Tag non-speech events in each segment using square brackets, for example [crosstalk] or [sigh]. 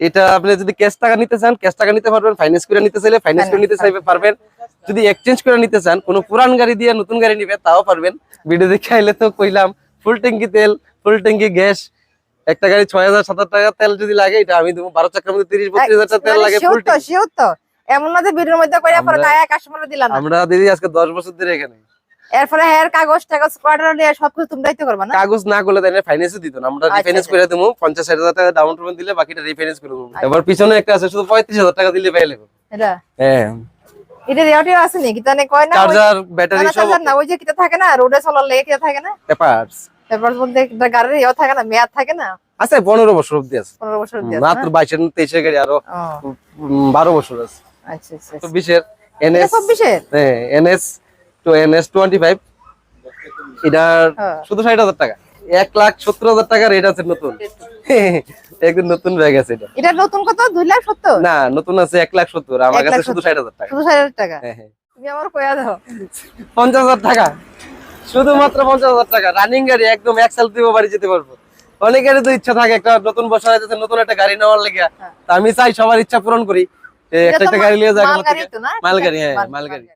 এটা আপনি যদি ক্যাশ টাকা নিতে চান ক্যাশ টাকা নিতে পারবেন ফাইন্যান্স করে নিতে চাইলে ফাইন্যান্স করে নিতে চাইবে পারবেন। যদি এক্সচেঞ্জ করে নিতে চান কোনো পুরান গাড়ি দিয়ে নতুন গাড়ি নিবে তাও পারবেন। ভিডিও দেখে আইলে তো কইলাম ফুল ট্যাঙ্কি তেল ফুল ট্যাঙ্কি গ্যাস একটা গাড়ি ছয় হাজার সাত হাজার টাকা তেল যদি লাগে এটা আমি দেবো। বারো চাকার মধ্যে তিরিশ বত্রিশ হাজার টাকা তেল মানে লাগে ফুল। এমন না যে ভিডিওর মধ্যে আমরা দিদি আজকে দশ বছর ধরে এখানে। এরপরে হেয়ার কাগজ টাগজ কোয়ার্টার নিয়ে সবকিছু তোমরাই তো করবা না? কাগজ না করলে তাই ফাইন্যান্সে দিত না। আমরা আচ্ছা, রিফাইন্যান্স আচ্ছা। করে দেবো পঞ্চাশ ষাট হাজার টাকা ডাউন পেমেন্ট দিলে বাকিটা রিফাইন্যান্স করে দেবো। এবার পিছনে একটা আছে শুধু পঁয়ত্রিশ হাজার টাকা দিলে পাইলে এটা? হ্যাঁ। এটা আছে নি কিতা কয় না চার্জার ব্যাটারি সব না ওই যে কিতা থাকে না রোডে চলার লেগে কিতা থাকে না? পেপারস গাড়ির ইয়ে থাকে না মেয়াদ থাকে না? আছে পনেরো বছর অব্দি আছে। বছর মাত্র গাড়ি আরও ও। উম, বারো বছর আছে। আচ্ছা আচ্ছা আচ্ছা। এনএস এনএস টোয়েন্টি ফাইভ এটার হ্যাঁ। শুধু ষাট হাজার টাকা। এক লাখ সত্তর হাজার টাকা রেট আছে নতুন। [laughs] একদম নতুন ব্যাগ আছে এটা। এটা নতুন কত? দুই লাখ সত্তর? না নতুন আছে এক লাখ সত্তর আমার কাছে শুধু ষাট হাজার টাকা। শুধু ষাট হাজার টাকা? হ্যাঁ হ্যাঁ। তুমি আমার কয়া দাও। পঞ্চাশ হাজার টাকা। শুধুমাত্র পঞ্চাশ হাজার টাকা। রানিং গাড়ি একদম এক সাল বাড়ি যেতে পারব। অনেকেরই তো ইচ্ছা থাকে একটা নতুন বছর আছে নতুন একটা গাড়ি নেওয়ার লেগে। তা আমি চাই সবার ইচ্ছা পূরণ করি। একটা গাড়ি নিয়ে যাক মালগাড়ি হ্যাঁ, মাল- মালগাড়ি।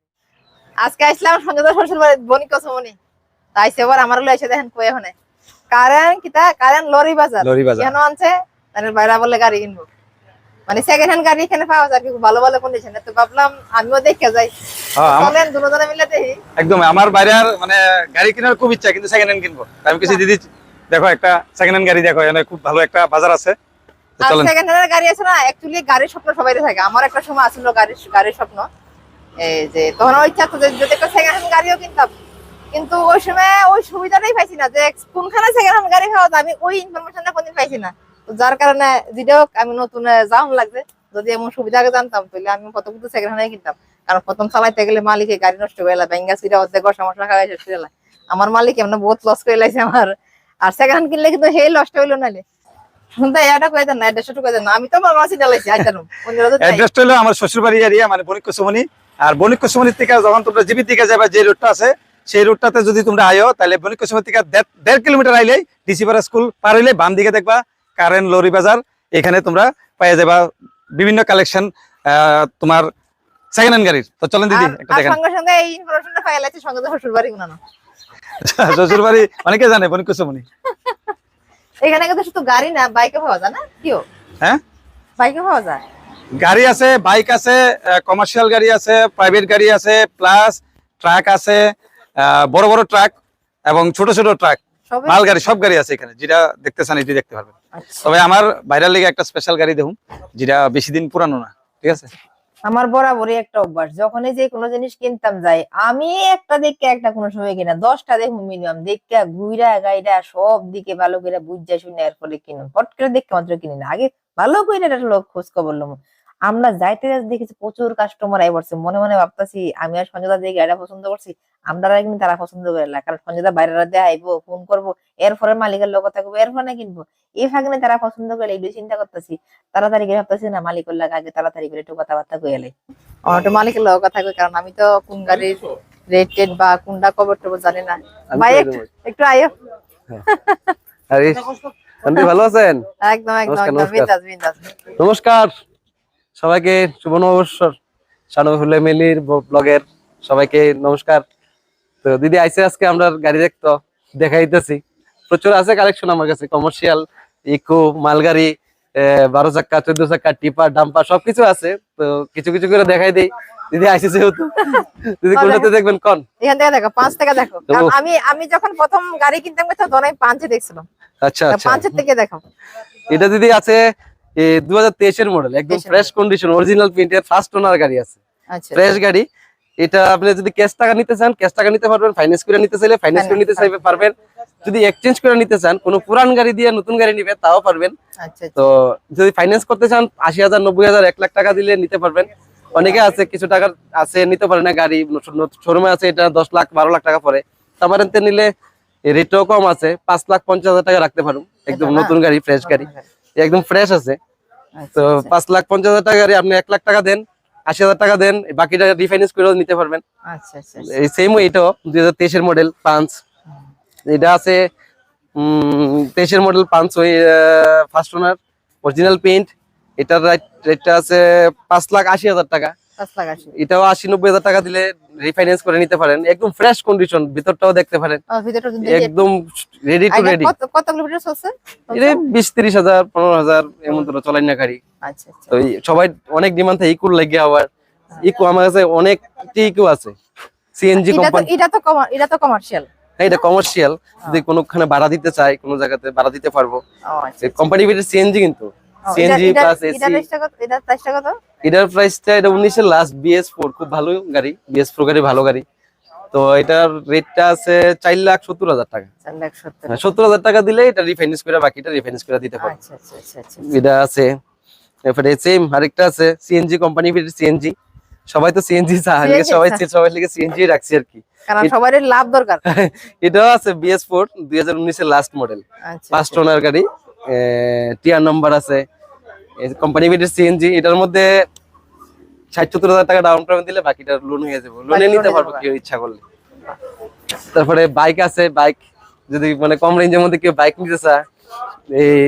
আজকে আসলাম সঞ্জয় শ্বশুর বাড়ি বনি কসমনি তাই সেবার আমার লই এসে দেখেন কয়ে হনে কারেন্ট কিতা? কারেন্ট লরি বাজার। লরি বাজার। কেন আনছে? তাহলে বাইরে বলে গাড়ি কিনবো। মানে সেকেন্ড হ্যান্ড গাড়ি এখানে পাওয়া যায় আর কি খুব ভালো ভালো কন্ডিশনে তো ভাবলাম আমিও দেখে যাই। হ্যাঁ, চলেন দুজনে মিলে দেখি। একদম আমার বাইরে আর মানে গাড়ি কেনার খুব ইচ্ছা কিন্তু সেকেন্ড হ্যান্ড কিনবো। আমি কিছু দিদি দেখো একটা সেকেন্ড হ্যান্ড গাড়ি দেখো এখানে খুব ভালো একটা বাজার আছে। সেকেন্ড হ্যান্ডের গাড়ি আছে না অ্যাকচুয়ালি গাড়ির স্বপ্ন সবাই থাকে। আমার একটা সময় আসলো গাড়ির গাড়ির স্বপ্ন। এই যে, তখন ওই ইচ্ছা যে যদি একটা সেকেন্ড হ্যান্ড গাড়িও কিনতাম। কিন্তু ওই সময় ওই সুবিধাটাই পাইছি না যে, কোনখানে সেকেন্ড হ্যান্ড গাড়ি যায়, আমি ওই ইনফরমেশনটা কোনদিন পাইছি না। যার কারণে যেটা হোক, আমি নতুন যাওন লাগবে যদি এমন সুবিধা জানতাম, তাহলে আমি কিন্তু সেকেন্ড হ্যান্ডে কিনতাম। কারণ প্রথম চালাইতে গেলে মালিকে গাড়ি নষ্ট করে এলা ব্যাঙ্গা সিটা অর্ধেক সমস্যা খাওয়াই শেষ আমার মালিক এমন বহুত লস করে আমার। আর সেকেন্ড হ্যান্ড কিনলে কিন্তু সেই লসটা হইল নালে আমার শ্বশুর বাড়ি মানে আর বণিক কুসুমনির থেকে যখন তোমরা জিবি দিকে যাবে যে রোডটা আছে সেই রোডটাতে যদি তোমরা আয়ো তাহলে বণিক কুসুমনি থেকে দেড়- কিলোমিটার আইলেই ডিসিপাড়া স্কুল পার হইলে বাম দিকে দেখবা কারেন্ট লরি বাজার। এখানে তোমরা পেয়ে যাবা বিভিন্ন কালেকশন তোমার সেকেন্ড হ্যান্ড গাড়ির। তো চলেন দিদি একটা দেখেন। সঙ্গে সঙ্গে এই সঙ্গে তো শ্বশুর বাড়ি উনানো শ্বশুর বাড়ি অনেকে জানে বণিক কুসুমনি এখানে কিন্তু শুধু গাড়ি না বাইকে পাওয়া যায় না? কিও? হ্যাঁ? বাইকে পাওয়া যায়? গাড়ি আছে বাইক আছে কমার্শিয়াল গাড়ি আছে প্রাইভেট গাড়ি আছে প্লাস ট্রাক আছে বড় বড় ট্রাক এবং ছোট ছোট ট্রাক মাল গাড়ি সব গাড়ি আছে এখানে যেটা দেখতে চান এটি দেখতে পারবেন। আচ্ছা। তবে আমার বাইরের লেগে একটা স্পেশাল গাড়ি দেখুন যেটা বেশি দিন পুরানো না ঠিক আছে? আমার বরাবরই একটা অভ্যাস যখনই যে কোনো জিনিস কিনতাম যাই আমি একটা দেখে একটা কোনো সময় কিনা দশটা দেখুন মিনিমাম দেখে ঘুইরা গাইরা সব দিকে ভালো করে বুঝা শুনে এর ফলে কিনুন পট করে দেখে মাত্র কিনি না আগে ভালো করে একটা লোক খোঁজ খবর লম। আমরা যাইতে যাইতে দেখেছি প্রচুর কাস্টমার আই পড়ছে মনে মনে ভাবতাছি আমি আর সঞ্জয়দা দেখে এটা পছন্দ করছি আমরা কিন্তু তারা পছন্দ করে না। কারণ সঞ্জয়দা বাইরে দিয়ে আইবো ফোন করব এরপরে মালিকের লোক থাকব এরপরে কিনবো। এই ফাঁকনে তারা পছন্দ করে এগুলো চিন্তা করতেছি তাড়াতাড়ি করে ভাবতেছি না মালিকের লাগে আগে তাড়াতাড়ি করে একটু কথাবার্তা কয়ে এলাই অটো মালিকের লোক কথা কই কারণ আমি তো কোন গাড়ির রেট টেট বা কোনটা কবর টবর জানি না। ভাই একটু। একটু আয়ো আরে আন্টি ভালো আছেন? একদম একদম নমস্কার, সবাইকে শুভ নববর্ষর শানু ফ্যামিলির ব্লগের সবাইকে নমস্কার। তো দিদি আইসে আজকে আমরা গাড়ি দেখতো দেখাইতেছি। প্রচুর আছে কালেকশন আমার কাছে কমার্শিয়াল ইকো মালগাড়ি বারো চাক্কা চোদ্দ চাক্কা টিপার ডাম্পার সবকিছু আছে। তো কিছু কিছু করে দেখাই দেই। দিদি আইসে যেহেতু। দিদি কোনটাতে দেখবেন? কোন? এখান থেকে দেখো পাঁচ টাকা দেখো। আমি আমি যখন প্রথম গাড়ি কিনতাম তখন আমি পাঁচে দেখছিলাম। আচ্ছা আচ্ছা। পাঁচের থেকে দেখো। এটা দিদি আছে দু হাজার তেইশের মডেল একদম 23 ফ্রেশ কন্ডিশন অরিজিনাল প্রিন্টের ফার্স্ট ওনার গাড়ি আছে। আচ্ছা ফ্রেশ গাড়ি। এটা আপনি যদি ক্যাশ টাকা নিতে চান ক্যাশ টাকা নিতে পারবেন ফাইন্যান্স করে নিতে চাইলে ফাইন্যান্স করে নিতে চাইবে পারবেন। যদি এক্সচেঞ্জ করে নিতে চান কোনো পুরান গাড়ি দিয়ে নতুন গাড়ি নিবে তাও পারবেন। আচ্ছা তো যদি ফাইন্যান্স করতে চান আশি হাজার নব্বই হাজার এক লাখ টাকা দিলে নিতে পারবেন। অনেকে আছে কিছু টাকা আছে নিতে পারে না গাড়ি শোরুমে আছে এটা দশ লাখ বারো লাখ টাকা পরে আমার নিলে রেটও কম আছে পাঁচ লাখ পঞ্চাশ হাজার টাকা রাখতে পারুন একদম নতুন গাড়ি ফ্রেশ গাড়ি। একদম ফ্রেশ আছে। আচ্ছা, তো আচ্ছা, পাঁচ লাখ পঞ্চাশ হাজার টাকা আপনি এক লাখ টাকা দেন আশি হাজার টাকা দেন বাকিটা রিফাইন্যান্স করেও নিতে পারবেন। আচ্ছা এই সেম এটাও দুই হাজার তেইশের মডেল পাঁচ। এটা আছে উম তেইশের মডেল পাঁচ ওই ফার্স্ট ওনার অরিজিনাল পেন্ট এটার রেটটা আছে পাঁচ লাখ আশি হাজার টাকা। এটাও আশি নব্বই হাজার টাকা দিলে রিফাইন্যান্স করে নিতে পারেন। একদম ফ্রেশ কন্ডিশন ভিতরটাও দেখতে পারেন। একদম রেডি টু রেডি কত কত কিলোমিটার চলছে এটা বিশ তিরিশ হাজার পনেরো হাজার এমন তো চলাই না গাড়ি। আচ্ছা আচ্ছা। তো সবাই অনেক ডিমান্ড থাকে ইকুর লাগে আবার। ইকো আমার কাছে অনেক ইকো আছে। সিএনজি কোম্পানি এটা তো এটা তো কমার্শিয়াল হ্যাঁ এটা কমার্শিয়াল যদি কোনোখানে ভাড়া দিতে চাই কোনো জায়গাতে ভাড়া দিতে পারব। আচ্ছা কোম্পানি সিএনজি কিন্তু। সিএনজি প্লাস এটা এসি এটার প্রাইসটা এটা উনিশের লাস্ট বিএস ফোর খুব ভালো গাড়ি। বিএস ফোর গাড়ি ভালো গাড়ি। তো এটার রেটটা আছে চার লাখ সত্তর হাজার টাকা। সত্তর হ্যাঁ, সত্তর হাজার টাকা দিলে এটা রিফাইন্যান্স করে বাকিটা রিফাইন্যান্স করে দিতে পারব আচ্ছা আচ্ছা আচ্ছা আচ্ছা এটা আছে। এরপরে সেম আরেকটা আছে সিএনজি কোম্পানি সিএনজি সবাই তো সিএনজি চায় সবাই। সবাই লিখে সিএনজি রাখছি আর কি। কারণ সবার লাভ দরকার। [laughs] এটাও আছে বিএস ফোর দুই হাজার উনিশের লাস্ট মডেল আচ্ছা পাঁচ টনার গাড়ি। টিআর নাম্বার আছে। কোম্পানি ভিটের সিএনজি এটার মধ্যে ষাট সত্তর হাজার টাকা ডাউন পেমেন্ট দিলে বাকিটা লোন হয়ে যাবে। লোনে নিতে পারব কেউ ইচ্ছা করলে। তারপরে বাইক আছে বাইক যদি মানে কম রেঞ্জের মধ্যে কেউ বাইক নিতে চায় এই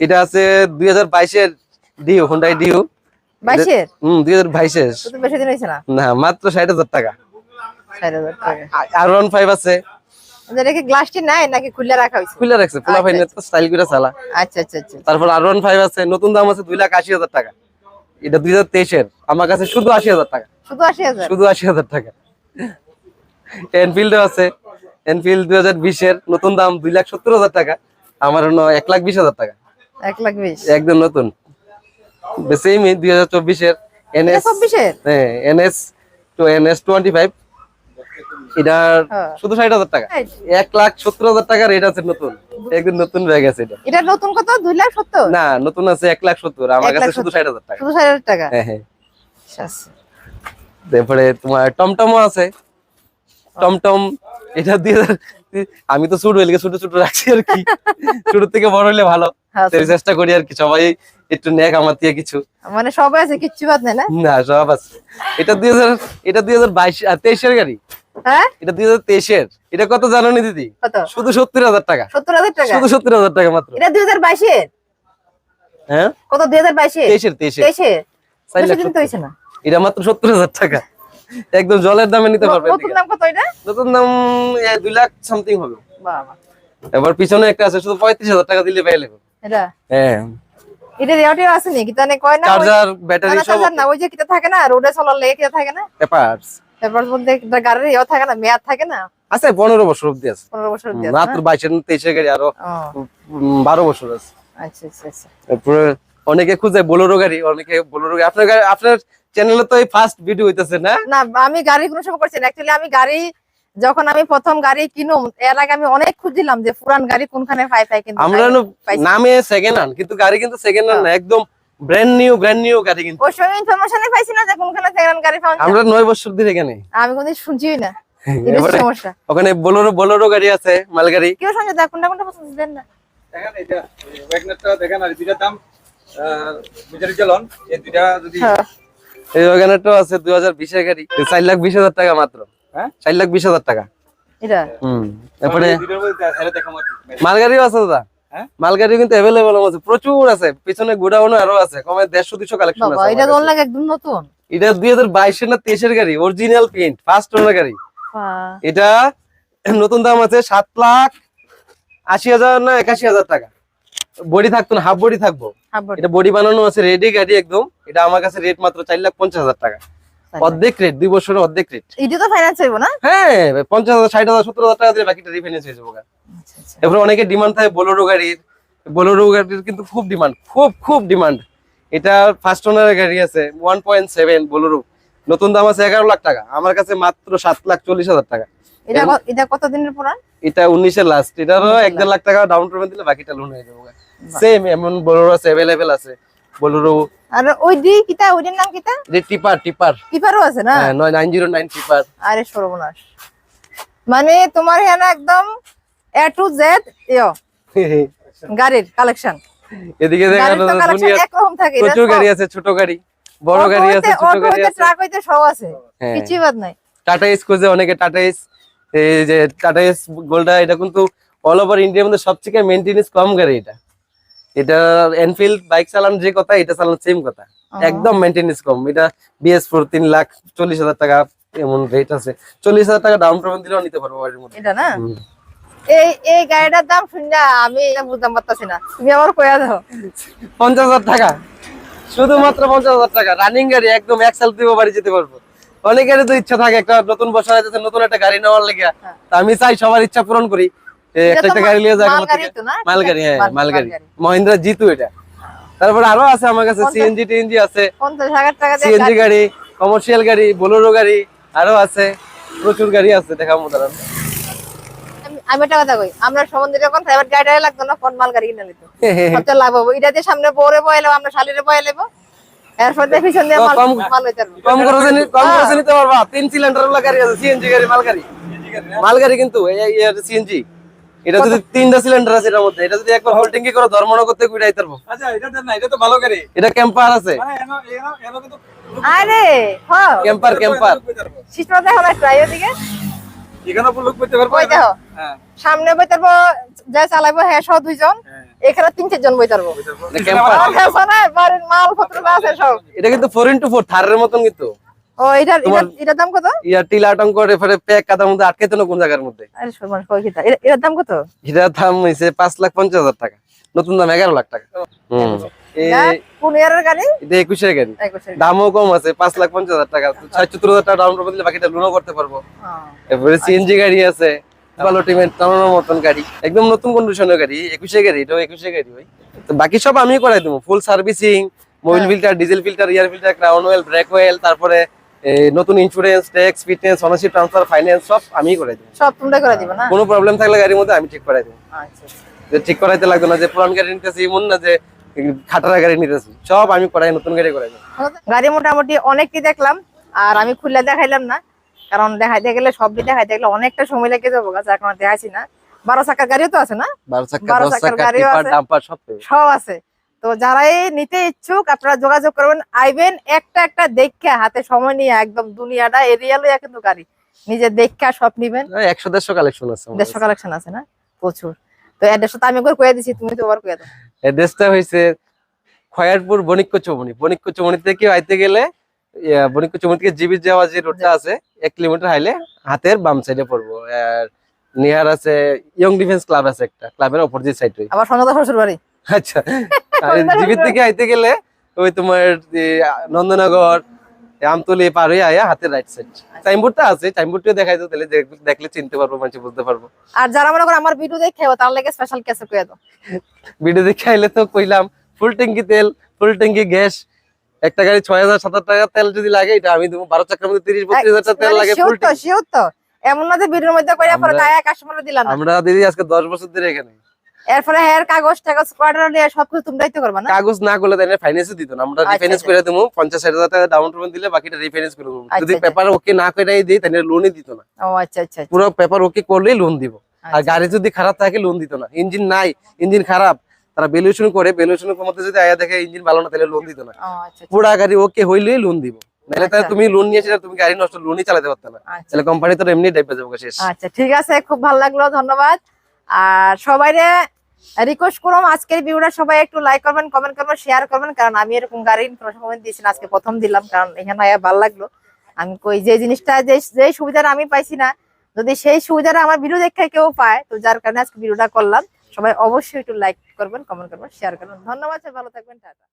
এটা আছে দুই হাজার বাইশের ডিউ হোন্ডাই ডিউ দুই হাজার বাইশের। না? মাত্র ষাট হাজার টাকা। আর ওয়ান ফাইভ আছে। এটা গ্লাসটি নাই নাকি খুলে রাখা হয়েছে? খুলে রাখছে পোলা ফাইনে তো স্টাইল করে চালা। আচ্ছা আচ্ছা আচ্ছা তারপর আর ওয়ান ফাইভ আছে নতুন দাম আছে দুই লাখ আশি হাজার টাকা। এটা দুই হাজার তেইশের আমার কাছে শুধু আশি হাজার টাকা। শুধু আশি হাজার? শুধু আশি হাজার টাকা। এনফিল্ডও আছে এনফিল্ড দুই হাজার বিশের নতুন দাম দুই লাখ সত্তর হাজার টাকা আমার অন্য এক লাখ বিশ হাজার টাকা। এক লাখ বিশ? একদম নতুন। সেমই দুই হাজার চব্বিশের এনএস চব্বিশের? হ্যাঁ NS two NS twenty five এটার হ্যাঁ। শুধু ষাট হাজার টাকা। এক লাখ সত্তর হাজার আছে নতুন। একদম নতুন ব্যাগ আছে এটা। এটা নতুন কত? দুই লাখ সত্তর? না নতুন আছে এক লাখ সত্তর। আমার কাছে শুধু ষাট হাজার টাকা। শুধু ষাট হাজার টাকা? হ্যাঁ হ্যাঁ। আচ্ছা। তারপরে তোমার টমটমও আছে। টমটম এটা দিয়ে [laughs] আমি তো ছোট হইলে ছোট ছোট রাখছি আর কি। [laughs] ছোট থেকে বড় হলে ভালো। চেষ্টা করি আর কি। সবাই একটু নেক আমার দিয়ে কিছু। মানে সবাই আছে কিচ্ছু বাদ নেই না? না সব আছে। এটা দুই হাজার এটা দুই হাজার বাইশ তেইশের গাড়ি। হ্যাঁ? এটা দুই হাজার তেইশের। এটা কত জানো নি দিদি শুধু সত্তর হাজার টাকা। সত্তর হাজার টাকা? শুধু সত্তর হাজার টাকা মাত্র। এটা দুই হাজার বাইশের? হ্যাঁ? কত দুই হাজার তেইশের তেইশের। এটা মাত্র সত্তর টাকা। একদম জলের দামে নিতে পারবে নতুন দাম কত এটা? নতুন দাম দুই লাখ সামথিং হবে। এবার পিছনে একটা আছে শুধু পঁয়ত্রিশ হাজার টাকা দিলে এটা? হ্যাঁ। এটা রেওয়াটিও আছে নি কিতানে কয় না চার্জার ব্যাটারি না, সব না ওই যে থাকে না রোডে চলার লেগে থাকে না? পেপারস তারপর মধ্যে গাড়ির থাকে না মেয়াদ থাকে না? আছে পনেরো বছর অব্দি আছে। পনেরো বছর বাইশের তেইশের গাড়ি আরও বারো বছর আছে। আচ্ছা আচ্ছা আচ্ছা। তারপরে অনেকে খুঁজে বোলোরো গাড়ি অনেকে বোলোরো গাড়ি। আপনার গাড়ি- আপনার চ্যানেলে তো এই ফার্স্ট ভিডিও হইতেছে না? না আমি গাড়ি কোনো সময় করছি না। অ্যাকচুয়ালি আমি গাড়ি যখন আমি প্রথম গাড়ি কিনুম এর আগে আমি অনেক খুঁজছিলাম যে পুরান গাড়ি কোনখানে পাই পাই কিন্তু আমরা না। নামে সেকেন্ড হ্যান্ড কিন্তু গাড়ি কিন্তু সেকেন্ড হ্যান্ড না একদম ব্র্যান্ড নিউ ব্র্যান্ড নিউ গাড়ি কিন্তু। ওই সময় ইনফরমেশনই পাইছি না যে কোনখানে সেকেন্ড গাড়ি পাওয়া যায়। আমরা নয় বছর ধরে এখানে। আমি কোনদিন শুনছিই না। এটা সমস্যা। ওখানে বোলোরো বোলোরো গাড়ি আছে মালগাড়ি। কোনটা কোনটা পছন্দ দেন না। দেখেন ওয়াগনারটা দেখেন আর দুইটার দাম বিচারি চলন এই দুইটা যদি হ্যাঁ। এই ওখানেটাও আছে দুই হাজার বিশের গাড়ি। এই চার লাখ বিশ হাজার টাকা মাত্র। হ্যাঁ? চার লাখ বিশ হাজার টাকা। এটা? হুম তারপরে। মালগাড়িও আছে দাদা। হ্যাঁ? মালগাড়ি কিন্তু অ্যাভেলেবল আছে প্রচুর আছে পিছনে গোডাউন আরও আছে কমে দেড়শো দুশো কালেকশন আছে এটা কাছে। লাগে? একদম নতুন? এটা দুই হাজার বাইশের না তেইশের গাড়ি অরিজিনাল পেন্ট ফার্স্ট ওনার গাড়ি। এটা নতুন দাম আছে সাত লাখ আশি হাজার না একাশি হাজার টাকা। বডি থাকতো না হাফ বডি থাকব। এটা বডি বানানো আছে রেডি গাড়ি একদম। এটা আমার কাছে রেট মাত্র চার লাখ পঞ্চাশ হাজার টাকা। অর্ধেক রেট দুই বছরের অর্ধেক রেট এটা তো ফাইন্যান্স হইব না? হ্যাঁ পঞ্চাশ হাজার ষাট হাজার সত্তর হাজার টাকা দিয়ে বাকিটা রিফাইন্যান্স হয়ে যাব। এরপরে অনেকে ডিমান্ড থাকে বোলোরো গাড়ির। বোলোরো গাড়ির কিন্তু খুব ডিমান্ড খুব খুব ডিমান্ড এটা ফার্স্ট ওনারের গাড়ি আছে ওয়ান পয়েন্ট সেভেন বোলোরো নতুন দাম আছে এগারো লাখ টাকা আমার কাছে মাত্র সাত লাখ চল্লিশ হাজার টাকা। এটা ক- এটা কত দিনের পুরান? এটা উনিশের লাস্ট এটারও এক দেড় লাখ টাকা ডাউন পেমেন্ট দিলে বাকিটা লোন হয়ে যাবে। সেম এমন বোলোরো আছে অ্যাভেলেবেল আছে। বোলোরো আর ওই দি ওইটার নাম কিতা? টিপার টিপার কিপারও আছে না? হ্যাঁ টিপার আরে সর্বনাশ। মানে তোমার একদম এ টু জেড ইয়ো গাড়ির কালেকশন এদিকে দেখেন একরকম থাকে প্রচুর গাড়ি আছে ছোট গাড়ি বড় গাড়ি আছে ছোট গাড়ি আছে। ট্রাক হইতে সব আছে হ্যাঁ। কিছুই বাদ নাই। টাটা এস খুঁজে অনেকে টাটা এস এই যে টাটা এস গোল্ডা এটা কিন্তু অল ওভার ইন্ডিয়ার মধ্যে সবথেকে মেনটেনেন্স কম গাড়ি এটা। এটা এনফিল্ড বাইক চালান যে কথা এটা চালান সেম কথা। একদম মেনটেনেন্স কম। এটা বিএস ফোর তিন লাখ চল্লিশ হাজার টাকা এমন রেট আছে। চল্লিশ হাজার টাকা ডাউন পেমেন্ট দিলেও নিতে পারব বাড়ির মধ্যে। এটা না। এই এই গাড়িটার দাম শুনলা আমি বুঝতে পারতাছি না। তুমি আমার কয়া দাও। পঞ্চাশ হাজার টাকা। শুধুমাত্র পঞ্চাশ হাজার টাকা। রানিং গাড়ি একদম এক সাল দিব বাড়ি যেতে পারব। অনেকেরই তো ইচ্ছা থাকে একটা নতুন বছর আছে নতুন একটা গাড়ি নেওয়ার লেগে হ্যাঁ। আমি চাই সবার ইচ্ছা পূরণ করি। একটা একটা গাড়ি নিয়ে? মালগাড়ি হ্যাঁ মাল- মালগাড়ি। মহিন্দ্রা জিতু এটা। তারপরে আরও আছে আমার কাছে পঞ্চাশ- সিএনজি টিএনজি আছে। সিএনজি গাড়ি- কমার্শিয়াল গাড়ি বোলেরো গাড়ি আরও আছে। প্রচুর গাড়ি আছে দেখাবো দাঁড়ান। আমি- একটা কথা কই আমরা সম্বন্ধে যখন এবার গাড়ি লাগতো না কোন মাল গাড়ি কিনে নিত? সবচেয়ে লাভ হব? এটা দিয়ে সামনে বউরে বয়ে নেব আমরা শালিরে বয়ে এরপর দিয়ে পিছন দিয়ে মাল কম- মাল হইতে পারব। কম খরচে কম খরচে নিতে পারবা। তিন সিলিন্ডার ওলা গাড়ি আছে সিএনজি গাড়ি মাল গাড়ি। মাল গাড়ি কিন্তু সিএনজি এটা যদি তিনটা সিলিন্ডার আছে এটার মধ্যে এটা যদি একবার হোল ট্যাঙ্কি করে ধর্মন করতে কুইটাই পারব। আচ্ছা এটা দেন না এটা তো ভালো গাড়ি। এটা ক্যাম্পার আছে। আরে হ্যাঁ ক্যাম্পার ক্যাম্পার সিস্টেম দেখো না একটু আইও দিকে এখানে লোক পারব? হ্যাঁ। সামনে বইতে পারব যা চালাবো হ্যাঁ সব দুইজন। এখানে তিন চারজন বইতে পারব। এটা ক্যাম্পার আর ভেসা নাই, বাড়ির মাল পত্র আছে সব। এটা কিন্তু ফোর ইন্টু ফোর থারের মতন কিন্তু। ও এটার এটার- এটার দাম কত? ইয়া টিলা আটঙ্ক এরপরে প্যাক কাদার মধ্যে আটকে তো কোন জায়গার মধ্যে? আরে সর্বনাশ কই কিতা। এটার- দাম কত? এটার দাম লাখ পঞ্চাশ হাজার টাকা। নতুন দাম এগারো লাখ টাকা। হম। একুশের গাড়ি? দামও কম আছে পাঁচ লাখ পঞ্চাশ হাজার টাকা ছয়চত্তর হাজার টাকা ডাউন পেমেন্ট দিলে বাকিটা লোনও করতে পারব। হ্যাঁ। এরপরে সিএনজি গাড়ি আছে ভালো টিমের চালানোর মতন গাড়ি। একদম নতুন কন্ডিশনের গাড়ি একুশে গাড়ি এটাও একুশে গাড়ি ভাই। তো বাকি সব আমি করাই দেবো full servicing mobil filter diesel filter air filter crown oil brake oil তারপরে নতুন insurance tax fitness ownership transfer finance সব আমি করাই দেবো। সব তোমরা করে দিবে না? কোনো প্রবলেম থাকলে গাড়ির মধ্যে আমি ঠিক করাই দেবো। আচ্ছা। যে ঠিক করাইতে লাগবে না যে পুরান গাড়ি নিতেছি এমন না যে খাটারা গাড়ি নিতেছি। সব আমি করাই নতুন গাড়ি করাই গাড়ি মোটামুটি অনেকটি দেখলাম আর আমি খুললে দেখাইলাম না কারণ দেখাইতে গেলে সবই দেখাইতে গেলে অনেকটা সময় লেগে যাব গাছ এখন দেখাইছি না। বারো চাকার গাড়িও তো আছে না? বারো চাকার গাড়িও আছে। সব আছে। তো যারাই নিতে ইচ্ছুক আপনারা যোগাযোগ করবেন। আইবেন একটা একটা দেখে হাতে সময় নিয়ে একদম দুনিয়াটা এরিয়া লইয়া কিন্তু যাবেন নিজে দেখা সব নিবেন। একশো দেড়শো কালেকশন আছে দেড়শো কালেকশন আছে না? প্রচুর। তো অ্যাড্রেসটা তো আমি একবার কয়ে দিছি তুমি তো আবার কয়ে দাও। অ্যাড্রেসটা হয়েছে খয়ারপুর বণিক্য চৌমনি বণিক্য চৌমনি থেকে আইতে গেলে বণিক বণিক্য চৌমনি থেকে জিবি যাওয়া যে রোডটা আছে এক কিলোমিটার হাইলে হাতের বাম সাইডে পড়ব। আর নিহার আছে ইয়ং ডিফেন্স ক্লাব আছে একটা ক্লাবের অপোজিট সাইডে আবার সন্ধ্যা শ্বশুর বাড়ি। আচ্ছা। আর জিবি থেকে আইতে গেলে ওই তোমার নন্দনগর আমতলি পার হয়ে আয়া হাতের রাইট সাইড সাইনবোর্ডটা আছে সাইনবোর্ডটা দেখাই তো তাহলে দেখলে চিনতে পারব মানুষ বুঝতে পারব। আর যারা মনে করো আমার ভিডিও দেখে তার লাগে স্পেশাল কেসে দাও। ভিডিও দেখে আইলে তো কইলাম ফুল ট্যাঙ্কি তেল ফুল ট্যাঙ্কি গ্যাস একটা গাড়ি ছয় হাজার সাত হাজার টাকা তেল যদি লাগে এটা আমি দেবো। বারো চাকার মধ্যে তিরিশ বত্রিশ হাজার তেল লাগে ফুল তো এমন না যে ভিডিওর মধ্যে কইয়া পরে আমরা- গায়ে কাস্টমার দিলা আমরা দিদি আজকে দশ বছর ধরে এখানে। এরপরে হেয়ার কাগজ টাগজ কোয়ার্টার নিয়ে সবকিছু তোমরাই তো করবা না? কাগজ না করলে তাই দিত না। আমরা আচ্ছা, রিফাইন্যান্স আচ্ছা। করে দেবো পঞ্চাশ হাজার টাকা ডাউন পেমেন্ট দিলে বাকিটা রিফাইন্যান্স করে দেবো আচ্ছা, যদি আচ্ছা। পেপার ওকে না করে দিই তাহলে লোনই দিত না। ও আচ্ছা আচ্ছা আচ্ছা, পুরো পেপার ওকে করলেই লোন দিব। আর আচ্ছা। গাড়ি যদি খারাপ থাকে লোন দিত না। ইঞ্জিন নাই ইঞ্জিন খারাপ তারা ভ্যালুয়েশন করে ভ্যালুয়েশনের মধ্যে যদি আয়া দেখে ইঞ্জিন ভালো না তাহলে লোন দিত না। আচ্ছা আচ্ছা, পুরা গাড়ি ওকে হইলেই লোন দিব। নাহলে তাহলে আচ্ছা। তুমি লোন নিয়েছিলে তুমি গাড়ি নষ্ট লোনই চালাতে পারতে না। আচ্ছা। তাহলে কোম্পানি তো এমনি ডাইপে যাব শেষ। আচ্ছা ঠিক আছে খুব ভালো লাগল ধন্যবাদ। আর সবাইরে রিকোয়েস্ট করুন আজকের ভিডিওটা সবাই একটু লাইক করবেন কমেন্ট করবেন শেয়ার করবেন, কারণ আমি এরকম গাড়ি কমেন্ট দিয়েছি আজকে প্রথম দিলাম, কারণ এখানে আয়া ভালো লাগল। আমি কই যে জিনিসটা, যে যে সুবিধাটা আমি পাইছি না, যদি সেই সুবিধাটা আমার ভিডিও দেখে কেউ পায়, তো যার কারণে আজকে ভিডিওটা করলাম। সবাই অবশ্যই একটু লাইক করবেন কমেন্ট করবেন শেয়ার করবেন। ধন্যবাদ ভালো থাকবেন, টাটা।